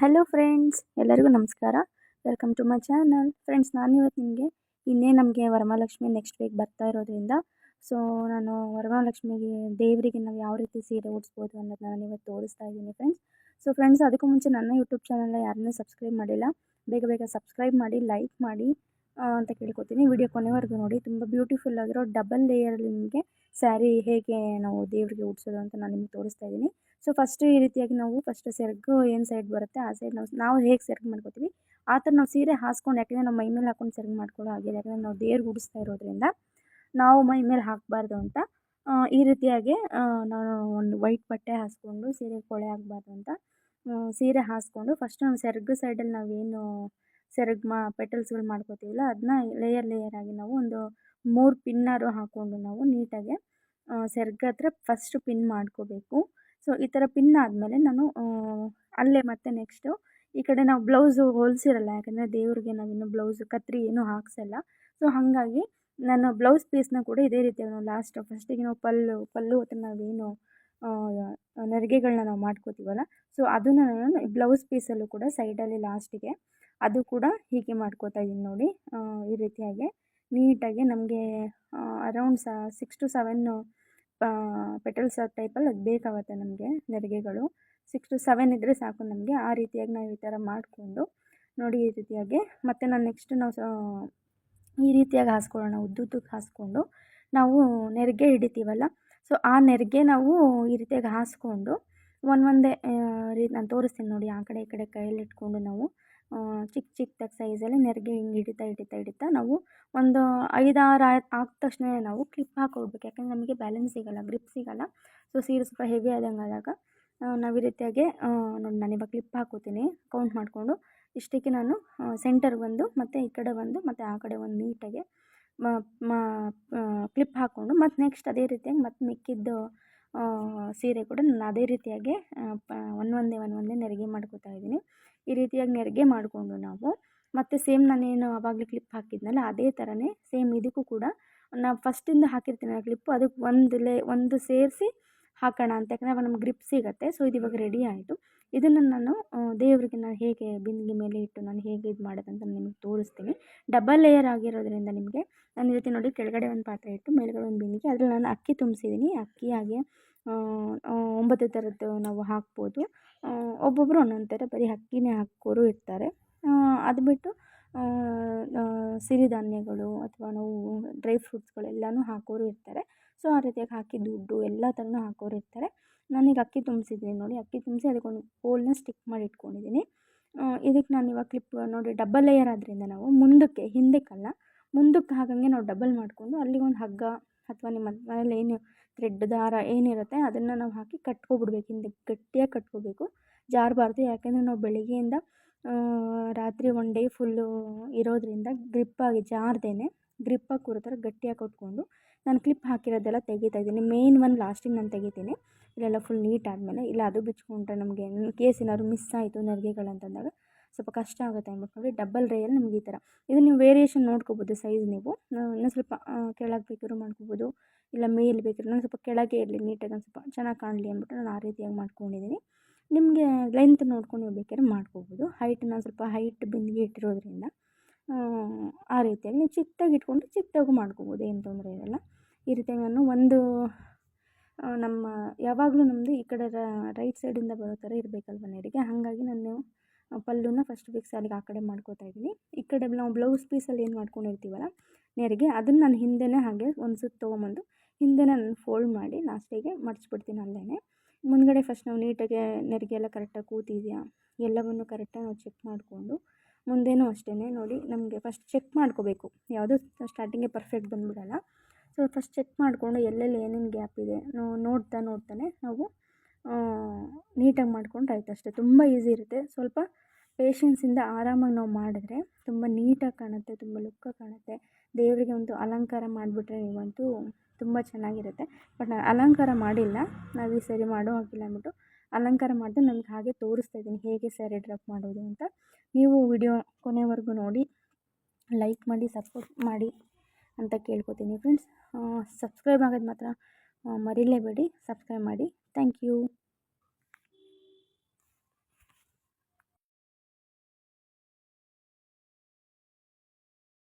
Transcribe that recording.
Hello friends ಎಲ್ಲರಿಗೂ ನಮಸ್ಕಾರ. Welcome to my channel friends ನಾನು ಇವತ್ತು ನಿಮಗೆ ಇನ್ನೇ ನಮಗೆ ವರಮಹಾಲಕ್ಷ್ಮಿ ನೆಕ್ಸ್ಟ್ ವೀಕ್ ಬರ್ತಾ ಇರೋದ್ರಿಂದ ಸೊ ನಾನು ವರಮಹಾಲಕ್ಷ್ಮಿಗೆ ದೇವರಿಗೆ ನಾವು ಯಾವ ರೀತಿ ಸೀರೆ ಉಡಿಸ್ಬೋದು ಅನ್ನೋದನ್ನ ನಾನು ಇವತ್ತು ತೋರಿಸ್ತಾ ಇದ್ದೀನಿ ಫ್ರೆಂಡ್ಸ್ ಸೊ ಫ್ರೆಂಡ್ಸ್ ಅದಕ್ಕೂ ಮುಂಚೆ ನನ್ನ ಯೂಟ್ಯೂಬ್ ಚಾನಲ್ನ ಯಾರನ್ನೂ ಸಬ್ಸ್ಕ್ರೈಬ್ ಮಾಡಿಲ್ಲ. ಬೇಗ ಬೇಗ ಸಬ್ಸ್ಕ್ರೈಬ್ ಮಾಡಿ ಲೈಕ್ ಮಾಡಿ. ಅಂತ ಕೇಳ್ಕೊತೀನಿ. ವಿಡಿಯೋ ಕೊನೆವರೆಗೂ ನೋಡಿ. ತುಂಬ ಬ್ಯೂಟಿಫುಲ್ ಆಗಿರೋ ಡಬಲ್ ಲೇಯರಲ್ಲಿ ನಿಮಗೆ ಸ್ಯಾರಿ ಹೇಗೆ ನಾವು ದೇವರಿಗೆ ಉಡ್ಸೋದು ಅಂತ ನಾನು ನಿಮಗೆ ತೋರಿಸ್ತಾ ಇದ್ದೀನಿ. ಸೊ ಫಸ್ಟ್ ಈ ರೀತಿಯಾಗಿ ನಾವು ಫಸ್ಟ್ ಸೆರಗು ಏನು ಸೈಡ್ ಬರುತ್ತೆ, ಆ ಸೈಡ್ ನಾವು ನಾವು ಹೇಗೆ ಸೆರಗು ಮಾಡ್ಕೋತೀವಿ? ಆ ಥರ ನಾವು ಸೀರೆ ಹಾಸ್ಕೊಂಡು, ಯಾಕೆಂದರೆ ನಾವು ಮೈ ಮೇಲೆ ಹಾಕೊಂಡು ಸೆರಗು ಮಾಡ್ಕೊಳ್ಳೋ ಹಾಗೆ, ಯಾಕಂದರೆ ನಾವು ದೇವ್ರಿಗೆ ಉಡಿಸ್ತಾ ಇರೋದ್ರಿಂದ ನಾವು ಮೈ ಮೇಲೆ ಹಾಕಬಾರ್ದು ಅಂತ ಈ ರೀತಿಯಾಗಿ ನಾನು ಒಂದು ವೈಟ್ ಬಟ್ಟೆ ಹಾಸ್ಕೊಂಡು, ಸೀರೆ ಕೊಳೆ ಆಗಬಾರ್ದು ಅಂತ ಸೀರೆ ಹಾಸ್ಕೊಂಡು ಫಸ್ಟ್ ನಾವು ಸೆರಗು ಸೈಡಲ್ಲಿ ನಾವೇನು ಸೆರಗು ಮಾ ಪೆಟಲ್ಸ್ಗಳು ಮಾಡ್ಕೋತೀವಲ್ಲ ಅದನ್ನ ಲೇಯರ್ ಲೇಯರ್ ಆಗಿ ನಾವು ಒಂದು ಮೂರು ಪಿನ್ನಾರು ಹಾಕ್ಕೊಂಡು ನಾವು ನೀಟಾಗಿ ಸೆರಗು ಹತ್ರ ಫಸ್ಟ್ ಪಿನ್ ಮಾಡ್ಕೋಬೇಕು. ಸೊ ಈ ಥರ ಪಿನ್ ಆದಮೇಲೆ ನಾನು ಅಲ್ಲೇ ಮತ್ತೆ ನೆಕ್ಸ್ಟು ಈ ಕಡೆ ನಾವು ಬ್ಲೌಸು ಹೊಲಿಸಿರಲ್ಲ, ಯಾಕಂದರೆ ದೇವ್ರಿಗೆ ನಾವಿನ್ನು ಬ್ಲೌಸು ಕತ್ರಿ ಏನೂ ಹಾಕ್ಸಲ್ಲ. ಸೊ ಹಾಗಾಗಿ ನಾನು ಬ್ಲೌಸ್ ಪೀಸ್ನ ಕೂಡ ಇದೇ ರೀತಿ ನಾವು ಲಾಸ್ಟ್ ಫಸ್ಟಿಗೆ ನಾವು ಪಲ್ಲು ಪಲ್ಲು ಹತ್ರ ನಾವೇನು ನೆರಿಗೆಗಳನ್ನ ನಾವು ಮಾಡ್ಕೋತೀವಲ್ಲ? ಸೊ ಅದನ್ನು ನಾನು ಬ್ಲೌಸ್ ಪೀಸಲ್ಲೂ ಕೂಡ ಸೈಡಲ್ಲಿ ಲಾಸ್ಟಿಗೆ ಅದು ಕೂಡ ಹೀಗೆ ಮಾಡ್ಕೋತಾ ಇದ್ದೀನಿ ನೋಡಿ. ಈ ರೀತಿಯಾಗಿ ನೀಟಾಗಿ ನಮಗೆ ಅರೌಂಡ್ ಸ ಸಿಕ್ಸ್ ಟು ಸೆವೆನ್ ಪೆಟಲ್ಸ್ ಟೈಪಲ್ಲಿ ಅದು ಬೇಕಾಗುತ್ತೆ ನಮಗೆ ನೆರಿಗೆಗಳು. ಸಿಕ್ಸ್ ಟು ಸೆವೆನ್ ಇದ್ದರೆ ಸಾಕು ನಮಗೆ. ಆ ರೀತಿಯಾಗಿ ನಾವು ಈ ಥರ ಮಾಡಿಕೊಂಡು ನೋಡಿ ಈ ರೀತಿಯಾಗಿ. ಮತ್ತು ನಾನು ನೆಕ್ಸ್ಟ್ ನಾವು ಈ ರೀತಿಯಾಗಿ ಹಾಸ್ಕೊಳ್ಳೋಣ. ಉದ್ದುದ್ದಕ್ಕೆ ಹಾಸ್ಕೊಂಡು ನಾವು ನೆರಿಗೆ ಹಿಡಿತೀವಲ್ಲ? ಸೊ ಆ ನೆರಿಗೆ ನಾವು ಈ ರೀತಿಯಾಗಿ ಹಾಸ್ಕೊಂಡು ಒಂದೊಂದೇ ರೀ, ನಾನು ತೋರಿಸ್ತೀನಿ ನೋಡಿ, ಆ ಕಡೆ ಈ ಕಡೆ ಕೈಯಲ್ಲಿ ಇಟ್ಕೊಂಡು ನಾವು ಚಿಕ್ಕ ಚಿಕ್ಕದಾಗಿ ಸೈಜಲ್ಲಿ ನೆರಿಗೆ ಹಿಂಗೆ ಹಿಡಿತಾ ಹಿಡಿತಾ ಹಿಡಿತಾ ನಾವು ಒಂದು ಐದಾರು ಆದ ತಕ್ಷಣ ನಾವು ಕ್ಲಿಪ್ ಹಾಕೊಳ್ಬೇಕು. ಯಾಕಂದರೆ ನಮಗೆ ಬ್ಯಾಲೆನ್ಸ್ ಸಿಗೋಲ್ಲ, ಗ್ರಿಪ್ ಸಿಗೋಲ್ಲ. ಸೊ, ಸೀರೆ ಸ್ವಲ್ಪ ಹೆವಿ ಆದಂಗೆ ಆದಾಗ ನಾವು ಈ ರೀತಿಯಾಗಿ ನೋಡಿ, ನಾನು ಇವಾಗ ಕ್ಲಿಪ್ ಹಾಕೋತೀನಿ. ಕೌಂಟ್ ಮಾಡಿಕೊಂಡು ಇಷ್ಟಕ್ಕೆ ನಾನು ಸೆಂಟರ್ ಒಂದು ಮತ್ತು ಈ ಕಡೆ ಒಂದು ಮತ್ತು ಆ ಕಡೆ ಒಂದು ನೀಟಾಗಿ ಕ್ಲಿಪ್ ಹಾಕ್ಕೊಂಡು ಮತ್ತು ನೆಕ್ಸ್ಟ್ ಅದೇ ರೀತಿಯಾಗಿ ಮತ್ತು ಮಿಕ್ಕಿದ್ದು ಸೀರೆ ಕೂಡ ನಾನು ಅದೇ ರೀತಿಯಾಗಿ ಒಂದೊಂದೇ ಒಂದೊಂದೇ ನೆರಿಗೆ ಮಾಡ್ಕೋತಾ ಇದ್ದೀನಿ. ಈ ರೀತಿಯಾಗಿ ನೆರಿಗೆ ಮಾಡಿಕೊಂಡು ನಾವು, ಮತ್ತು ಸೇಮ್ ನಾನೇನು ಆವಾಗಲೇ ಕ್ಲಿಪ್ ಹಾಕಿದ್ನಲ್ಲ, ಅದೇ ಥರನೇ ಸೇಮ್ ಇದಕ್ಕೂ ಕೂಡ ನಾವು ಫಸ್ಟಿಂದ ಆ ಕ್ಲಿಪ್ಪು ಅದಕ್ಕೆ ಒಂದು ಲೇ ಒಂದು ಸೇರಿಸಿ ಹಾಕೋಣ ಅಂತ, ಯಾಕಂದರೆ ನಮ್ಗೆ ಗ್ರಿಪ್ ಸಿಗುತ್ತೆ ಸೊ ಇದು ಇವಾಗ ರೆಡಿ ಆಯಿತು. ಇದನ್ನು ನಾನು ದೇವರಿಗೆ ನಾನು ಹೇಗೆ ಬಿಂದಿಗೆ ಮೇಲೆ ಇಟ್ಟು ನಾನು ಹೇಗೆ ಇದು ಮಾಡೋದಂತ ನಿಮಗೆ ತೋರಿಸ್ತೀನಿ. ಡಬಲ್ ಲೇಯರ್ ಆಗಿರೋದ್ರಿಂದ ನಿಮಗೆ ನಾನು ರೀತಿ ನೋಡಿ, ಕೆಳಗಡೆ ಒಂದು ಪಾತ್ರೆ ಇಟ್ಟು ಮೇಲ್ಗಡೆ ಒಂದು ಬಿಂದಿಗೆ. ಅದ್ರಲ್ಲಿ ನಾನು ಅಕ್ಕಿ ತುಂಬಿಸಿದ್ದೀನಿ ಅಕ್ಕಿ ಹಾಗೆ ಒಂಬತ್ತು ಥರದ್ದು ನಾವು ಹಾಕ್ಬೋದು. ಒಬ್ಬೊಬ್ಬರು ಒಂದೊಂದು ಥರ ಬರೀ ಅಕ್ಕಿನೇ ಹಾಕೋರು ಇರ್ತಾರೆ. ಅದು ಬಿಟ್ಟು ಸಿರಿಧಾನ್ಯಗಳು ಅಥವಾ ನಾವು ಡ್ರೈ ಫ್ರೂಟ್ಸ್ಗಳೆಲ್ಲನೂ ಹಾಕೋರು ಇರ್ತಾರೆ. ಸೊ, ಆ ರೀತಿಯಾಗಿ ಹಾಕಿ ದುಡ್ಡು ಎಲ್ಲ ಥರನೂ ಹಾಕೋರು ಇರ್ತಾರೆ. ನಾನೀಗ ಅಕ್ಕಿ ತುಂಬಿಸಿದ್ದೀನಿ ನೋಡಿ. ಅಕ್ಕಿ ತುಂಬಿಸಿ ಅದಕ್ಕೊಂದು ಹೋಲ್ನ ಸ್ಟಿಕ್ ಮಾಡಿ ಇಟ್ಕೊಂಡಿದ್ದೀನಿ ಇದಕ್ಕೆ ನಾನು ಇವಾಗ ಕ್ಲಿಪ್ ನೋಡಿ, ಡಬಲ್ ಲೇಯರ್ ಆದ್ದರಿಂದ ನಾವು ಮುಂದಕ್ಕೆ ಹಿಂದಕ್ಕಲ್ಲ ಮುಂದಕ್ಕೆ ಹಾಗಂಗೆ ನಾವು ಡಬಲ್ ಮಾಡಿಕೊಂಡು ಅಲ್ಲಿಗೊಂದು ಹಗ್ಗ ಅಥವಾ ನಿಮ್ಮ ಮನೇಲಿ ಏನು ಥ್ರೆಡ್ ದಾರ ಏನಿರುತ್ತೆ ಅದನ್ನು ನಾವು ಹಾಕಿ ಕಟ್ಕೊಬಿಡ್ಬೇಕು. ಹಿಂದೆ ಗಟ್ಟಿಯಾಗಿ ಕಟ್ಕೋಬೇಕು. ಜಾರಬಾರ್ದು. ಯಾಕೆಂದರೆ ನಾವು ಬೆಳಗ್ಗೆಯಿಂದ ರಾತ್ರಿ ಒನ್ ಡೇ ಫುಲ್ಲು ಇರೋದರಿಂದ ಗ್ರಿಪ್ಪಾಗಿ ಜಾರದೇನೆ ಗ್ರಿಪ್ಪಾಗಿ ಕೂರೋ ಥರ ಗಟ್ಟಿಯಾಗಿ ಕಟ್ಕೊಂಡು ನಾನು ಕ್ಲಿಪ್ ಹಾಕಿರೋದೆಲ್ಲ ತೆಗಿತಾ ಇದ್ದೀನಿ. ಮೇನ್ ಒನ್ ಲಾಸ್ಟಿಗೆ ನಾನು ತೆಗಿತೀನಿ. ಇಲ್ಲೆಲ್ಲ ಫುಲ್ ನೀಟ್ ಆದಮೇಲೆ. ಇಲ್ಲ, ಅದು ಬಿಚ್ಕೊಂಡ್ರೆ ನಮಗೆ ಕೇಸ್ ಏನಾದ್ರು ಮಿಸ್ ಆಯಿತು, ನೆರಿಗೆಗಳಂತಂದಾಗ ಸ್ವಲ್ಪ ಕಷ್ಟ ಆಗುತ್ತೆ ಅಂದ್ಬಿಟ್ಟು ಡಬಲ್ ರೇಯಲ್ಲಿ ನಿಮ್ಗೆ ಈ ಥರ. ಇದು ನೀವು ವೇರಿಯೇಷನ್ ನೋಡ್ಕೋಬೋದು ಸೈಜ್ ನೀವು. ಇನ್ನೂ ಸ್ವಲ್ಪ ಕೆಳಗೆ ಬೇಕಾದ್ರೂ ಮಾಡ್ಕೋಬೋದು. ಇಲ್ಲ ಮೇಲೆ ಬೇಕಿದ್ರೆ ನಾನು ಸ್ವಲ್ಪ ಕೆಳಗೆ ಇರಲಿ ನೀಟಾಗಿ ಒಂದು ಸ್ವಲ್ಪ ಚೆನ್ನಾಗಿ ಕಾಣಲಿ ಅಂದ್ಬಿಟ್ಟು ನಾನು ಆ ರೀತಿಯಾಗಿ ಮಾಡ್ಕೊಂಡಿದ್ದೀನಿ ನಿಮಗೆ ಲೆಂತ್ ನೋಡ್ಕೊಂಡು ನೀವು ಬೇಕಾದ್ರೆ ಮಾಡ್ಕೋಬೋದು. ಹೈಟ್ ನಾನು ಸ್ವಲ್ಪ ಹೈಟ್ ಬಿಂದಿಗೆ ಇಟ್ಟಿರೋದ್ರಿಂದ ಆ, ರೀತಿಯಾಗಿ ನೀವು ಚಿಕ್ಕದಾಗಿ ಇಟ್ಕೊಂಡು ಚಿಕ್ಕದಾಗೂ ಮಾಡ್ಕೋಬೋದು ಏನು ತೊಂದರೆ ಇರಲ್ಲ. ಈ ರೀತಿಯಾಗಿ ನಾನು ಒಂದು ನಮ್ಮ ಯಾವಾಗಲೂ ನಮ್ಮದು ಈ ಕಡೆ ರೈಟ್ ಸೈಡಿಂದ ಬರೋ ಥರ ಇರಬೇಕಲ್ವ ನೆರಿಗೆ. ಹಾಗಾಗಿ ನಾನು ಪಲ್ಲುನ ಫಸ್ಟ್ ಫಿಕ್ಸ್ ಅಲ್ಲಿಗೆ ಆ ಕಡೆ ಮಾಡ್ಕೋತಾ ಇದ್ದೀನಿ. ಈ ಕಡೆ ನಾವು ಬ್ಲೌಸ್ ಪೀಸಲ್ಲಿ ಏನು ಮಾಡ್ಕೊಂಡಿರ್ತೀವಲ್ಲ, ನೆರಿಗೆ, ಅದನ್ನು ನಾನು ಹಿಂದೆನೇ ಹಾಗೆ ಒಂದು ಸುತ್ತು ತೊಗೊಂಬಂದು ಹಿಂದೆನೇ ನಾನು ಫೋಲ್ಡ್ ಮಾಡಿ ಲಾಸ್ಟಿಗೆ ಮಡಚ್ಬಿಡ್ತೀನಿ ಅಲ್ಲೇ ಮುಂದ್ಗಡೆ ಫಸ್ಟ್ ನಾವು ನೀಟಾಗಿ ನೆರಿಗೆ ಎಲ್ಲ ಕರೆಕ್ಟಾಗಿ ಕೂತಿದೆಯಾ, ಎಲ್ಲವನ್ನು ಕರೆಕ್ಟಾಗಿ ನಾವು ಚೆಕ್ ಮಾಡಿಕೊಂಡು ಮುಂದೇನೂ ಅಷ್ಟೇ ನೋಡಿ ನಮಗೆ ಫಸ್ಟ್ ಚೆಕ್ ಮಾಡ್ಕೋಬೇಕು. ಯಾವುದು ಸ್ಟಾರ್ಟಿಂಗೇ ಪರ್ಫೆಕ್ಟ್ ಬಂದ್ಬಿಡಲ್ಲ. ಸೊ ಫಸ್ಟ್ ಚೆಕ್ ಮಾಡಿಕೊಂಡು ಎಲ್ಲೆಲ್ಲಿ ಏನೇನು ಗ್ಯಾಪ್ ಇದೆ ನೋಡ್ತಾ ನೋಡ್ತಾನೆ ನಾವು ನೀಟಾಗಿ ಮಾಡ್ಕೊಂಡ್ರೆ ಆಯ್ತು ಅಷ್ಟೇ ತುಂಬ ಈಸಿ ಇರುತ್ತೆ. ಸ್ವಲ್ಪ ಪೇಷನ್ಸಿಂದ ಆರಾಮಾಗಿ ನಾವು ಮಾಡಿದ್ರೆ ತುಂಬ ನೀಟಾಗಿ ಕಾಣುತ್ತೆ, ತುಂಬ ಲುಕ್ಕಾಗಿ ಕಾಣುತ್ತೆ. ದೇವರಿಗೆ ಒಂದು ಅಲಂಕಾರ ಮಾಡಿಬಿಟ್ರೆ ನೀವಂತೂ ತುಂಬ ಚೆನ್ನಾಗಿರುತ್ತೆ. ಬಟ್ ನಾನು ಅಲಂಕಾರ ಮಾಡಿಲ್ಲ. ನಾವು ಈ ಸರಿ ಮಾಡೋ ಹಾಗಿಲ್ಲ ಅಂದ್ಬಿಟ್ಟು ಅಲಂಕಾರ ಮಾಡಿದೆ ನನಗೆ ಹಾಗೆ ತೋರಿಸ್ತಾ ಇದ್ದೀನಿ. ಹೇಗೆ ಸ್ಯಾರಿ ಡ್ರಾಪ್ ಮಾಡೋದು ಅಂತ. ನೀವು ವಿಡಿಯೋ ಕೊನೆವರೆಗೂ ನೋಡಿ ಲೈಕ್ ಮಾಡಿ ಸಪೋರ್ಟ್ ಮಾಡಿ ಅಂತ ಕೇಳ್ಕೊತೀನಿ ಫ್ರೆಂಡ್ಸ್ ಸಬ್ಸ್ಕ್ರೈಬ್ ಆಗೋದು ಮಾತ್ರ ಮರೀಲೇಬೇಡಿ. ಸಬ್ಸ್ಕ್ರೈಬ್ ಮಾಡಿ. Thank you.